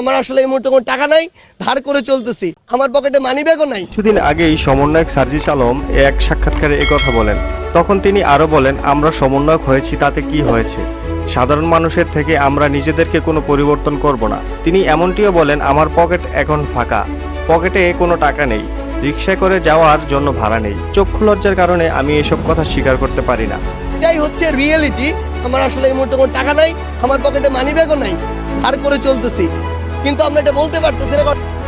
আমার আসলে এই মুহূর্তে কোনো টাকা নাই ধার করে চলতেছি। আমার পকেটে মানি ব্যাগও নাই। কিছুদিন আগেই সমন্বয়ক সার্জিস আলম এক সাক্ষাৎকারে কথা বলেন। তখন তিনি আরও বলেন আমরা সমন্বয়ক হয়েছি তাতে কি হয়েছে? সাধারণ মানুষের থেকে আমরা নিজেদেরকে কোনো পরিবর্তন করব না। তিনি এমনটিও বলেন আমার পকেট এখন ফাঁকা। পকেটে কোনো টাকা নেই। রিক্সায় করে যাওয়ার জন্য ভাড়া নেই। চক্ষু লজ্জার কারণে আমি এসব কথা স্বীকার করতে পারি না। এটাই হচ্ছে রিয়েলিটি আমার আসলে এই মুহূর্তে কোনো টাকা নাই আমার পকেটে মানি ব্যাগও নাই ধার করে চলতেছি। কিন্তু আমরা এটা বলতে পারতেছি না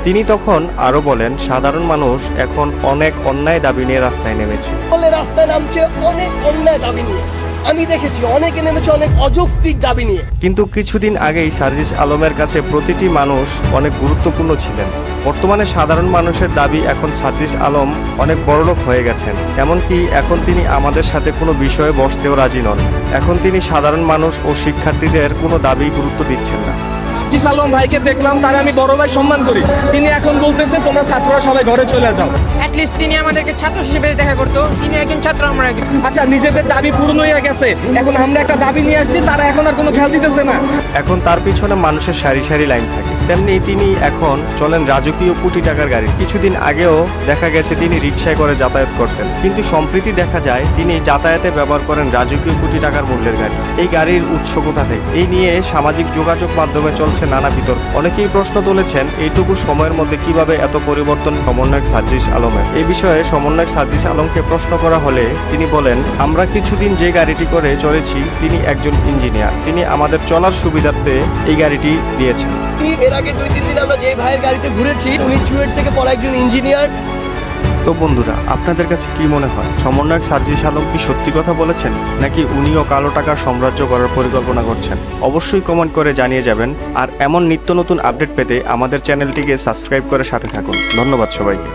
তিনি তখন আরও বলেন সাধারণ মানুষ এখন অনেক অন্যায় দাবি নিয়ে রাস্তায় নেমেছে। ফলে রাস্তায় নামছে অনেক অন্যায় দাবি নিয়ে। আমি দেখেছি অনেকে নেমেছে অনেক অযৌক্তিক দাবি নিয়ে। কিন্তু কিছুদিন আগেই সার্জিস আলমের কাছে প্রতিটি মানুষ অনেক গুরুত্বপূর্ণ ছিলেন। বর্তমানে সাধারণ মানুষের দাবি এখন সার্জিস আলম অনেক বড়লোক হয়ে গেছেন। এমনকি এখন তিনি আমাদের সাথে কোনো বিষয়ে বসতেও রাজি নন। এখন তিনি সাধারণ মানুষ ও শিক্ষার্থীদের কোনো দাবি গুরুত্ব দিচ্ছেন না। আজিজ আলম ভাইকে দেখলাম তার আমি বড় ভাই সম্মান করি। তিনি এখন বলতেছে তোমরা ছাত্ররা সবাই ঘরে চলে যাও। অ্যাটলিস্ট তিনি আমাদেরকে ছাত্র হিসেবে দেখা করতো। তিনি একজন ছাত্র আমরা একজন। আচ্ছা নিজেদের দাবি পূর্ণ হয়ে গেছে। এখন আমরা একটা দাবি নিয়ে আসছি তারা এখন আর কোনো খেয়াল দিতেছে না। এখন তার পিছনে মানুষের সারি সারি লাইন থাকে। তেমনি তিনি এখন চলেন রাজকীয় কোটি টাকার গাড়ি কিছুদিন আগেও দেখা গেছে তিনি রিক্সায় করে যাতায়াত করতেন। কিন্তু সম্প্রতি দেখা যায়, তিনি যাতায়াতে ব্যবহার করেন রাজকীয় কোটি টাকার মূল্যের গাড়ি। এই গাড়ির উৎস কোথা থেকে? এই নিয়ে সামাজিক যোগাযোগ মাধ্যমে চলছে নানা বিতর্ক। অনেকেই প্রশ্ন তুলেছেন, এইটুকু সময়ের মধ্যে কীভাবে এত পরিবর্তন? সমন্বয়ক সার্জিস আলমের। এই বিষয়ে সমন্বয়ক সার্জিস আলমকে প্রশ্ন করা হলে তিনি বলেন, আমরা কিছুদিন যে গাড়িটি করে চলেছি তিনি একজন ইঞ্জিনিয়ার। তিনি আমাদের চলার সুবিধার্থে এই গাড়িটি দিয়েছেন। এর আগে দুই, তিন দিন আমরা যে ভাইয়ের গাড়িতে ঘুরেছি, উনি চুয়েট থেকে পড়া একজন ইঞ্জিনিয়ার তো বন্ধুরা, আপনাদের কাছে কি মনে হয়? সমন্বয়ক সার্জিস আলম কি সত্যি কথা বলেছেন, নাকি উনিও কালো টাকার সাম্রাজ্য করার পরিকল্পনা করছেন? অবশ্যই কমেন্ট করে জানিয়ে যাবেন, আর এমন নিত্য নতুন আপডেট পেতে আমাদের চ্যানেলটিকে সাবস্ক্রাইব করে সাথে থাকুন। ধন্যবাদ সবাইকে।